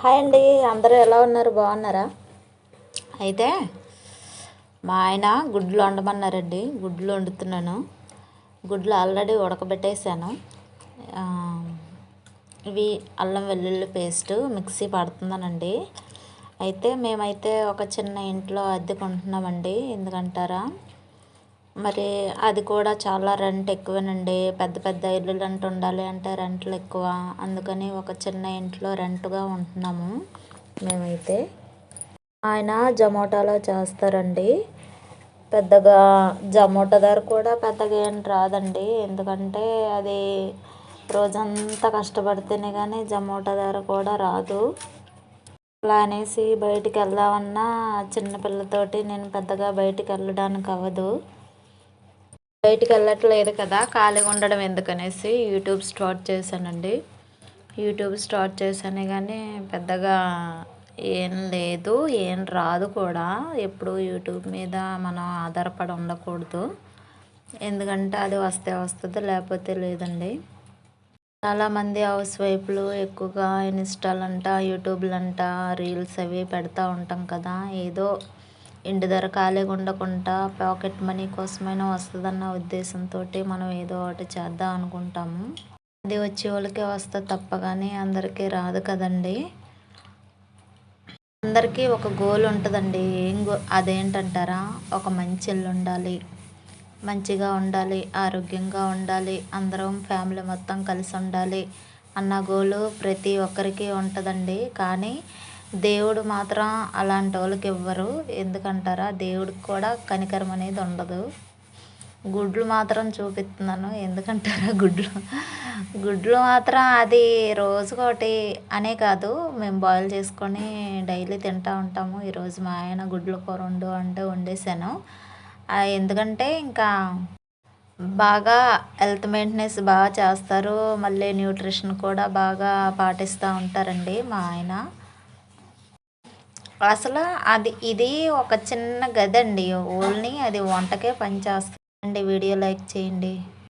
Hi అండి అందరూ ఎలా ఉన్నారు? బాగున్నారా? అయితే మా ఆయన గుడ్లు వండమన్నారండి. గుడ్లు వండుతున్నాను. గుడ్లు ఆల్రెడీ ఉడకబెట్టేశాను. ఇవి అల్లం వెల్లుల్లి పేస్ట్ మిక్సీ పడుతున్నానండి అయితే మేమైతే ఒక చిన్న ఇంట్లో అద్దెకుంటున్నామండి ఎందుకంటారా? మరి అది కూడా చాలా రెంట్ ఎక్కువేనండి. పెద్ద పెద్ద ఇల్లులు అంటూ ఉండాలి అంటే రెంట్లు ఎక్కువ. అందుకని ఒక చిన్న ఇంట్లో రెంట్గా ఉంటున్నాము మేమైతే. ఆయన జొమాటోలో చేస్తారండి. పెద్దగా జొమాటో ధర కూడా పెద్దగా ఏం రాదండి. ఎందుకంటే అది రోజంతా కష్టపడితేనే కానీ జొమాటో ధర కూడా రాదు. అలా అనేసి బయటికి వెళ్దామన్నా చిన్నపిల్లతోటి నేను పెద్దగా బయటికి వెళ్ళడానికి అవ్వదు. బయటికి వెళ్ళట్లేదు కదా ఖాళీగా ఉండడం ఎందుకనేసి యూట్యూబ్ స్టార్ట్ చేశానండి. యూట్యూబ్ స్టార్ట్ చేశాను కానీ పెద్దగా ఏం లేదు ఏం రాదు కూడా. ఎప్పుడు యూట్యూబ్ మీద మనం ఆధారపడి ఉండకూడదు. ఎందుకంటే అది వస్తే వస్తుంది లేకపోతే లేదండి. చాలామంది హౌస్ వైఫ్లు ఎక్కువగా ఇన్స్టాలంట యూట్యూబ్లంట రీల్స్ అవి పెడతా ఉంటాం కదా ఏదో ఇంటి ధర ఖాళీగా ఉండకుండా పాకెట్ మనీ కోసమైనా వస్తుందన్న ఉద్దేశంతో మనం ఏదో ఒకటి చేద్దాం అనుకుంటాము. అది వచ్చే వాళ్ళకే వస్తే తప్ప కానీ అందరికీ రాదు కదండి. అందరికీ ఒక గోల్ ఉంటుందండి. ఏం గో అదేంటంటారా? ఒక మంచి ఇల్లు ఉండాలి. మంచిగా ఉండాలి. ఆరోగ్యంగా ఉండాలి. అందరం ఫ్యామిలీ మొత్తం కలిసి ఉండాలి అన్న గోలు ప్రతి ఒక్కరికి ఉంటుందండి. కానీ దేవుడు మాత్రం అలాంటి వాళ్ళకి ఇవ్వరు ఎందుకంటారా? దేవుడికి కూడా కనికరం అనేది ఉండదు. గుడ్లు మాత్రం చూపిస్తున్నాను. ఎందుకంటారా? గుడ్లు గుడ్లు మాత్రం అది రోజుకోటి అనే కాదు. మేము బాయిల్ చేసుకొని డైలీ తింటూ ఉంటాము. ఈరోజు మా ఆయన గుడ్లు కూర వండు అంటే వండేసాను ఎందుకంటే ఇంకా బాగా హెల్త్ మెయింటెనెన్స్ బాగా చేస్తారు. మళ్ళీ న్యూట్రిషన్ కూడా బాగా పాటిస్తూ ఉంటారండి మా ఆయన. అసలు అది ఇది ఒక చిన్న గది అండి ఓన్లీ అది వంటకే పనిచేస్తుంది వీడియో లైక్ చేయండి.